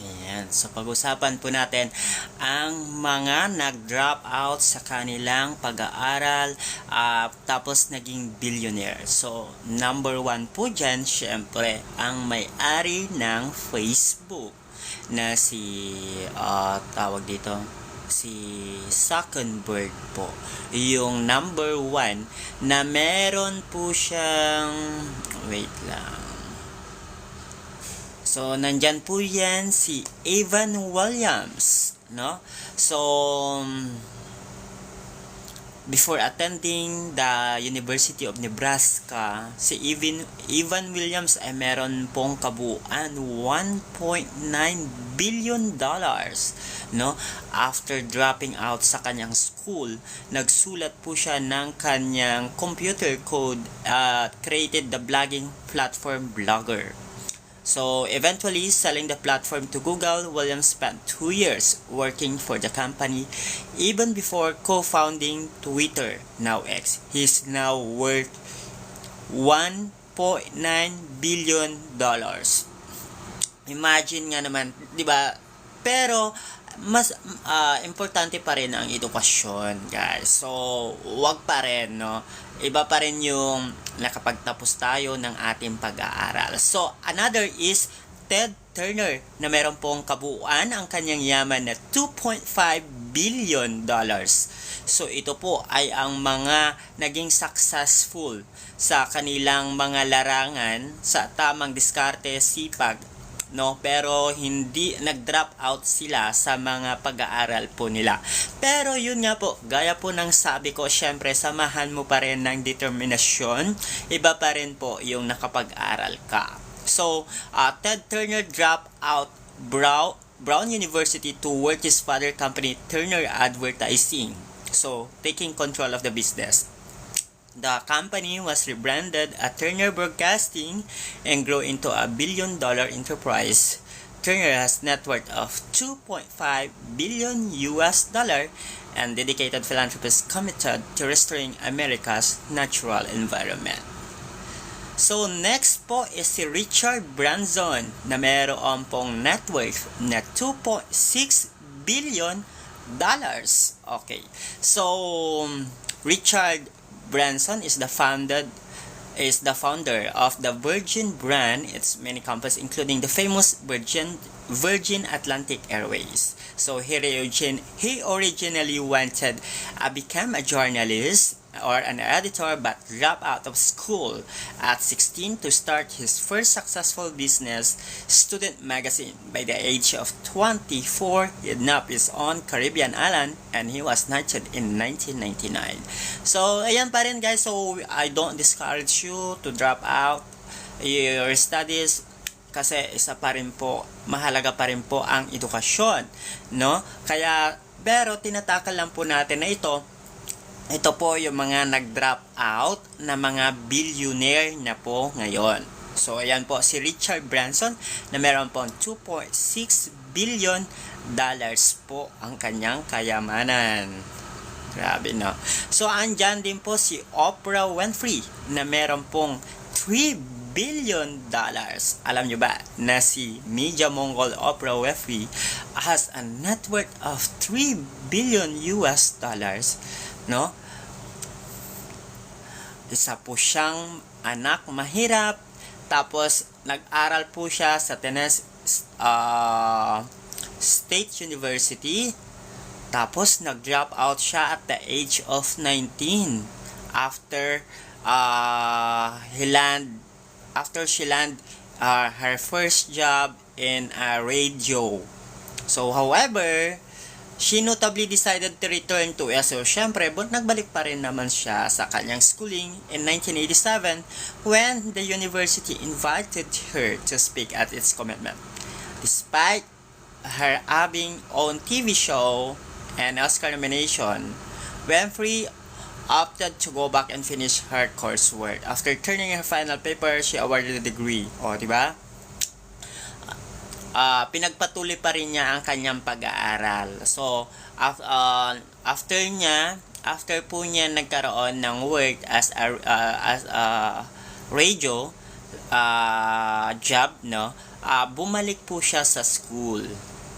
Ayan. So, pag-usapan po natin ang mga nag-drop out sa kanilang pag-aaral ah, tapos naging billionaire. So, number one po dyan, syempre, ang may-ari ng Facebook na si, ah, tawag dito, si Zuckerberg po. Yung number one na meron po siyang, wait lang, So, nandyan po yan si Evan Williams, no? So, um, before attending the University of Nebraska, si Evan, Evan Williams ay meron pong kabuuan 1.9 billion dollars, no? After dropping out sa kanyang school, nagsulat po siya ng kanyang computer code at created the blogging platform Blogger. So, eventually, selling the platform to Google, Williams spent two years working for the company even before co-founding Twitter, now X. He's now worth 1.9 billion dollars. Imagine nga naman, 'di ba? Pero mas ah, importante pa rin ang edukasyon, guys. So, wag pa rin, no? Iba pa rin yung nakapagtapos tayo ng ating pag-aaral. So, another is Ted Turner na meron pong kabuuan ang kanyang yaman na 2.5 billion dollars. So, ito po ay ang mga naging successful sa kanilang mga larangan sa tamang diskarte, sipag, no? Pero hindi nag-drop out sila sa mga pag-aaral po nila. Pero yun nga po gaya po ng sabi ko syempre samahan mo pa rin ng determinasyon. Iba pa rin po yung nakapag-aral ka. So uh, Ted Turner dropped out Brown, Brown University to work his father company Turner Advertising. So taking control of the business The company was rebranded as Turner Broadcasting and grew into a billion dollar enterprise. Turner has net worth of 2.5 billion US dollar and dedicated philanthropists committed to restoring America's natural environment. So next po is si Richard Branson na meron pong net worth na 2.6 billion dollars. Okay. So Richard Branson is the founded is the founder of the Virgin brand. Its many companies, including the famous Virgin Virgin Atlantic Airways. So he origin he originally wanted uh, to become a journalist or an editor but dropped out of school at 16 to start his first successful business student magazine. By the age of 24 he nabbed his own Caribbean island and he was knighted in 1999 so ayan pa rin guys. So I don't discourage you to drop out your studies kasi isa pa rin po mahalaga pa rin po ang edukasyon no? Kaya pero tinatakal lang po natin na ito ito po yung mga nag-drop out na mga billionaire na po ngayon. So, ayan po si Richard Branson na meron po 2.6 billion dollars po ang kanyang kayamanan. Grabe no. So, andyan din po si Oprah Winfrey na meron pong 3 billion dollars. Alam nyo ba na si Media Mongol Oprah Winfrey has a net worth of 3 billion US dollars no? Isa po siyang anak mahirap, tapos nag-aral po siya sa Tennessee uh, State University, tapos nag-drop out siya at the age of 19 after uh, he land after she land uh, her first job in a radio. So, however, she notably decided to return to ESO. Siyempre, but nagbalik pa rin naman siya sa kanyang schooling in 1987 when the university invited her to speak at its commitment. Despite her having own TV show and Oscar nomination, Winfrey opted to go back and finish her coursework. After turning her final paper, she awarded a degree. O, di ba? Uh, pinagpatuloy pa rin niya ang kanyang pag-aaral. So, af- uh, after niya, after po niya nagkaroon ng work as a, uh, as a radio, ah, job, no? Ah, bumalik po siya sa school.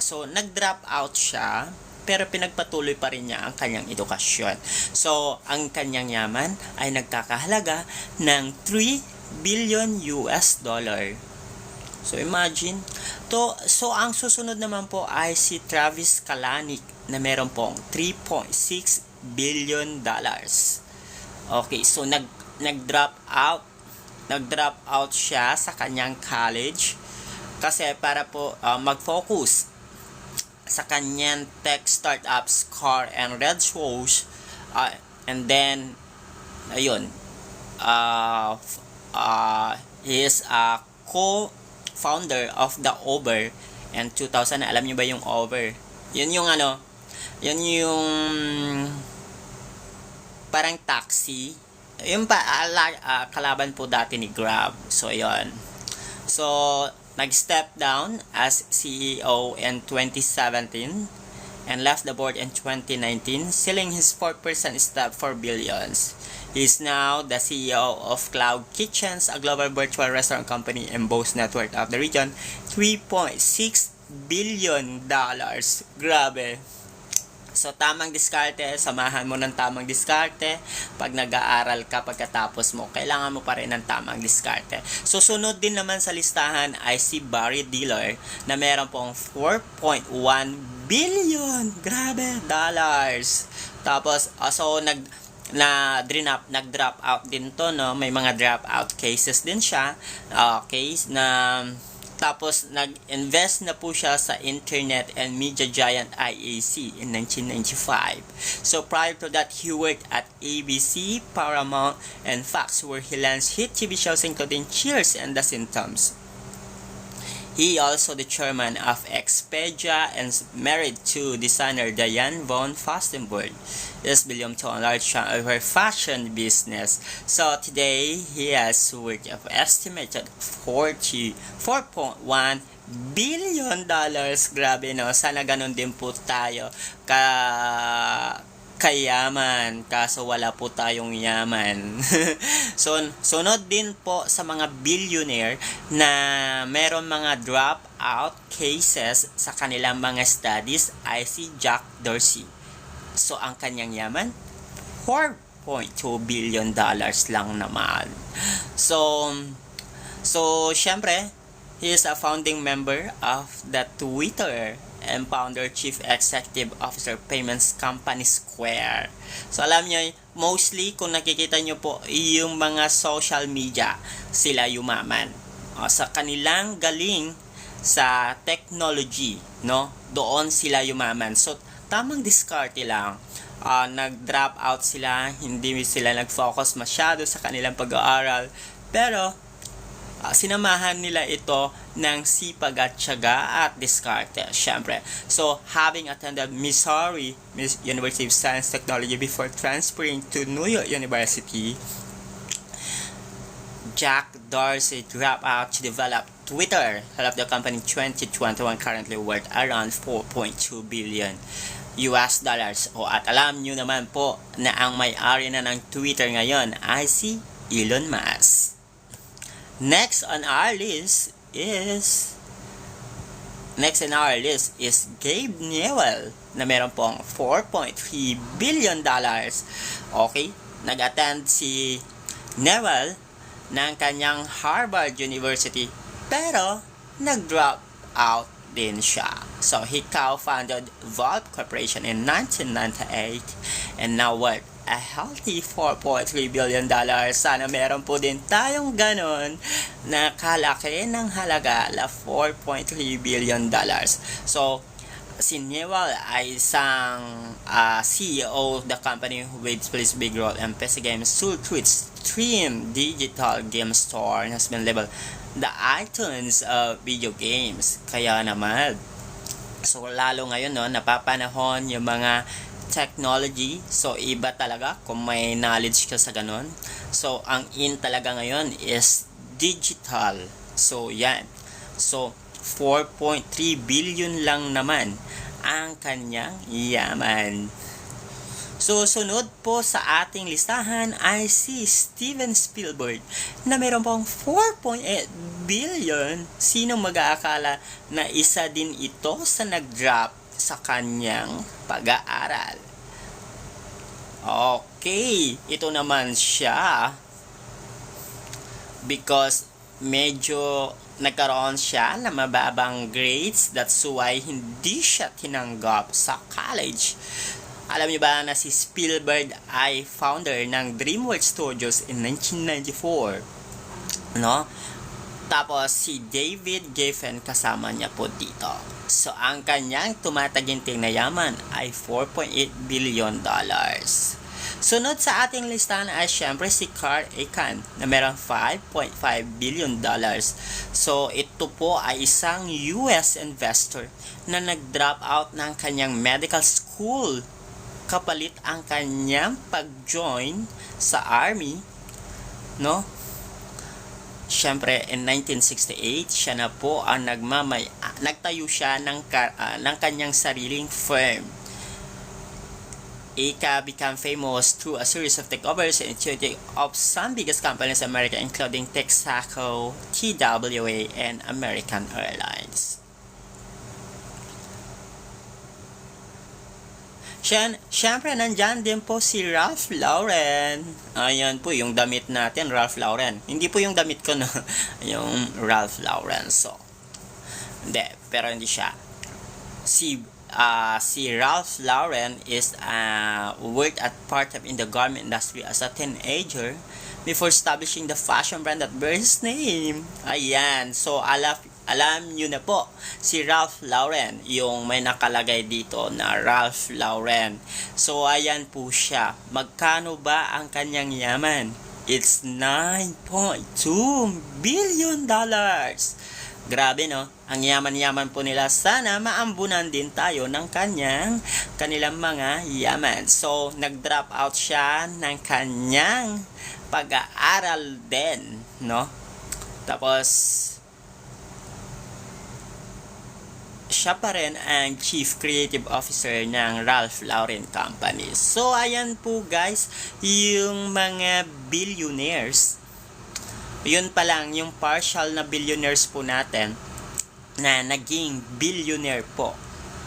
So, nag-drop out siya, pero pinagpatuloy pa rin niya ang kanyang edukasyon. So, ang kanyang yaman ay nagkakahalaga ng 3 billion US dollar. So, imagine. To, so, ang susunod naman po ay si Travis Kalanick na meron pong 3.6 billion dollars. Okay, so nag nag-drop out nag-drop out siya sa kanyang college kasi para po uh, mag-focus sa kanyang tech startups car and red shows uh, and then ayun uh, uh, he is a co-founder of the Uber. And 2000 alam niyo ba yung Uber? Yun yung ano yun yung parang taxi. Yung pa ala, ah, kalaban po dati ni Grab. So yun. So nag-step down as CEO in 2017 and left the board in 2019 selling his 4% stock for billions He is now the CEO of Cloud Kitchens, a global virtual restaurant company and boasts net worth of the region 3.6 billion dollars. Grabe. So, tamang diskarte, samahan mo ng tamang diskarte. Pag nag-aaral ka pagkatapos mo, kailangan mo pa rin ng tamang diskarte. So, sunod din naman sa listahan ay si Barry Diller na meron pong 4.1 billion, grabe, dollars. Tapos, uh, so, nag, na drop nag-drop out din to no may mga drop out cases din siya uh, case na tapos, nag-invest na po siya sa internet and media giant IAC in 1995. So, prior to that, he worked at ABC, Paramount, and Fox where he launched hit TV shows including Cheers and The Symptoms. He also the chairman of Expedia and married to designer Diane von Fastenberg. Is belong to a large of her fashion business. So today he has worth of estimated 44.1 billion dollars. Grabe no. Sana ganun din po tayo ka kayaman kaso wala po tayong yaman. so sunod din po sa mga billionaire na meron mga drop out cases sa kanilang mga studies ay si Jack Dorsey. So ang kanyang yaman 4.2 billion dollars lang naman. So so syempre he is a founding member of the Twitter and founder chief executive officer payments company Square. So alam niyo, mostly kung nakikita niyo po yung mga social media, sila yumaman. O, sa kanilang galing sa technology, no? Doon sila yumaman. So tamang diskarte lang. Ah, nag-drop out sila, hindi sila nag-focus masyado sa kanilang pag-aaral. Pero Ah, sinamahan nila ito ng sipag at tiyaga at diskarte, syempre. So, having attended Missouri Miss University of Science Technology before transferring to New York University, Jack Dorsey dropped out to develop Twitter, helped the company 2021 currently worth around 4.2 billion US dollars. O at alam nyo naman po na ang may-ari na ng Twitter ngayon ay si Elon Musk. Next on our list is Next on our list is Gabe Newell na meron pong 4.3 billion dollars. Okay, nag-attend si Newell ng kanyang Harvard University pero nag-drop out din siya. So he co-founded Valve Corporation in 1998 and now worth a healthy 4.3 billion dollars. Sana meron po din tayong ganon na kalaki ng halaga la 4.3 billion dollars. So, si Newell ay isang uh, CEO of the company with plays big role in PC games Soul Tweets Stream Digital Game Store and has been labeled the iTunes of video games. Kaya naman, so lalo ngayon no, napapanahon yung mga technology. So, iba talaga kung may knowledge ka sa ganun. So, ang in talaga ngayon is digital. So, yan. So, 4.3 billion lang naman ang kanyang yaman. So, sunod po sa ating listahan ay si Steven Spielberg na meron pong 4.8 billion. Sinong mag-aakala na isa din ito sa nag-drop sa kanyang pag-aaral? Okay, ito naman siya because medyo nagkaroon siya ng mababang grades that's why hindi siya tinanggap sa college. Alam niyo ba na si Spielberg ay founder ng DreamWorks Studios in 1994? No? Tapos si David Geffen kasama niya po dito. So ang kanyang tumataginting na yaman ay 4.8 billion dollars. Sunod sa ating listahan ay syempre si Carl Icahn na meron 5.5 billion dollars. So ito po ay isang US investor na nag-drop out ng kanyang medical school kapalit ang kanyang pag-join sa army no Siyempre, in 1968, siya na po ang nagmamay, ah, nagtayo siya ng, ka, ah, ng kanyang sariling firm. Ika became famous through a series of takeovers and initiative of some biggest companies in America including Texaco, TWA, and American Airlines. Siyan, syempre, nandyan din po si Ralph Lauren. Ayan po, yung damit natin, Ralph Lauren. Hindi po yung damit ko, no? yung Ralph Lauren. So, hindi, pero hindi siya. Si, uh, si Ralph Lauren is uh, worked at part-time in the garment industry as a teenager before establishing the fashion brand that bears his name. Ayan. So, alam, alam nyo na po, si Ralph Lauren, yung may nakalagay dito na Ralph Lauren. So, ayan po siya. Magkano ba ang kanyang yaman? It's 9.2 billion dollars. Grabe no, ang yaman-yaman po nila. Sana maambunan din tayo ng kanyang kanilang mga yaman. So, nag-drop out siya ng kanyang pag-aaral din, no? Tapos, siya pa rin ang Chief Creative Officer ng Ralph Lauren Company. So, ayan po guys, yung mga billionaires. Yun pa lang, yung partial na billionaires po natin na naging billionaire po.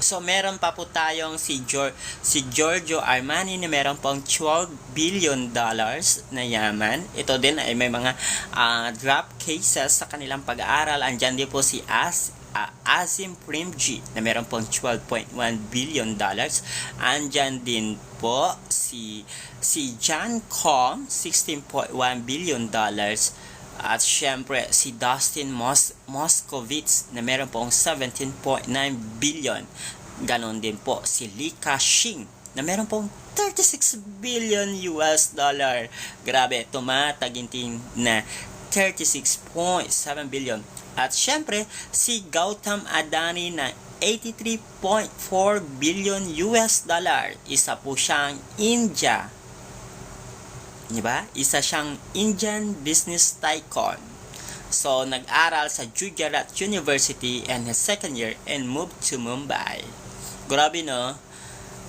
So, meron pa po tayong si, Gior- si Giorgio Armani na meron pong 12 billion dollars na yaman. Ito din ay may mga ah, drop cases sa kanilang pag-aaral. Andyan din po si As uh, Azim Primji na meron pong 12.1 billion dollars. Andyan din po si si John Kong 16.1 billion dollars. At syempre si Dustin Mos Moskovitz na meron pong 17.9 billion. Ganon din po si Li Ka-shing na meron pong 36 billion US dollar. Grabe, tumataginting na 36.7 billion. At syempre, si Gautam Adani na 83.4 billion US dollar. Isa po siyang India. Di ba? Isa siyang Indian business tycoon. So, nag-aral sa Gujarat University and his second year and moved to Mumbai. Grabe no?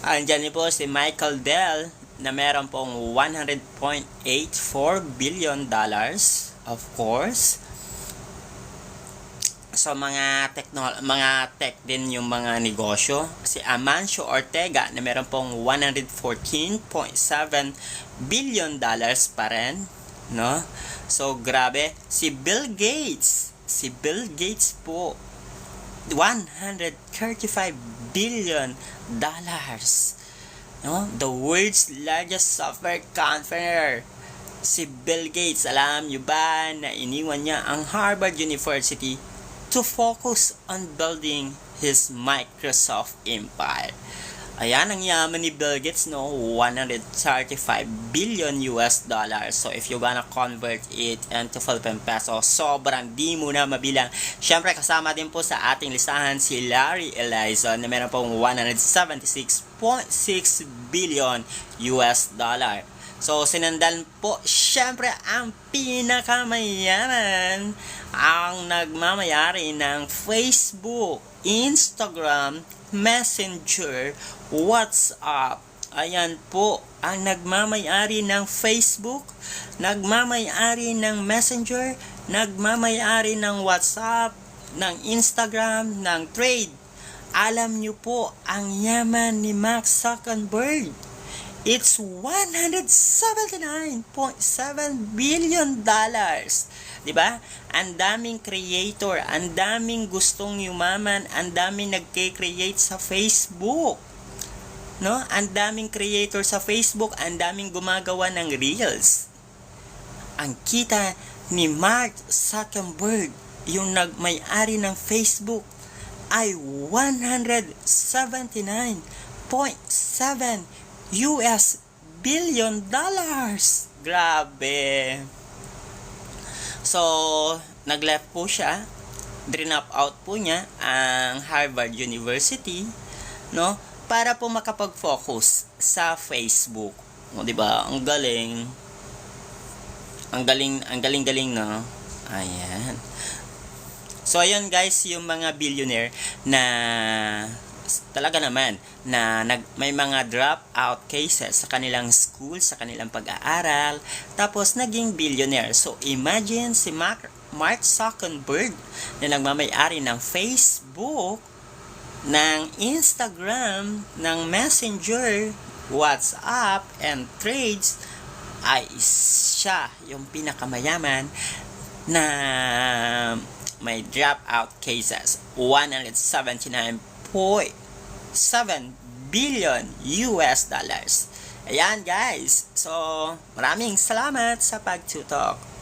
Andyan po si Michael Dell na meron pong 100.84 billion dollars of course. So mga techno mga tech din yung mga negosyo. Si Amancio Ortega na meron pong 114.7 billion dollars pa rin no? So grabe. Si Bill Gates si Bill Gates po 135 billion dollars no? The world's largest software company si Bill Gates alam nyo ba na iniwan niya ang Harvard University to focus on building his Microsoft empire. Ayan ang yaman ni Bill Gates no 135 billion US dollars. So if you gonna convert it into Philippine peso, sobrang di mo na mabilang. Syempre kasama din po sa ating listahan si Larry Ellison na meron pong 176.6 billion US dollar. So, sinundan po, syempre, ang pinakamayaman ang nagmamayari ng Facebook, Instagram, Messenger, WhatsApp, ayan po, ang nagmamayari ng Facebook, nagmamayari ng Messenger, nagmamayari ng WhatsApp, ng Instagram, ng Trade. Alam nyo po, ang yaman ni Mark Zuckerberg. It's 179.7 billion dollars. 'Di ba? Ang daming creator, ang daming gustong yumaman, ang daming nagke-create sa Facebook. No? Ang daming creator sa Facebook, ang daming gumagawa ng reels. Ang kita ni Mark Zuckerberg, yung nagmay-ari ng Facebook, ay 179.7 US billion dollars. Grabe. So, nag-left po siya. Drinop out po niya ang Harvard University, no? Para po makapag-focus sa Facebook. O, di ba? Ang galing. Ang galing, ang galing-galing, no? Ayan. So, ayun guys, yung mga billionaire na talaga naman na nag, may mga dropout cases sa kanilang school, sa kanilang pag-aaral, tapos naging billionaire. So, imagine si Mark, Mark Zuckerberg na nagmamayari ng Facebook, ng Instagram, ng Messenger, WhatsApp, and Trades, ay siya yung pinakamayaman na may dropout cases. 179.7 billion US dollars. Ayan guys. So, maraming salamat sa pagtutok.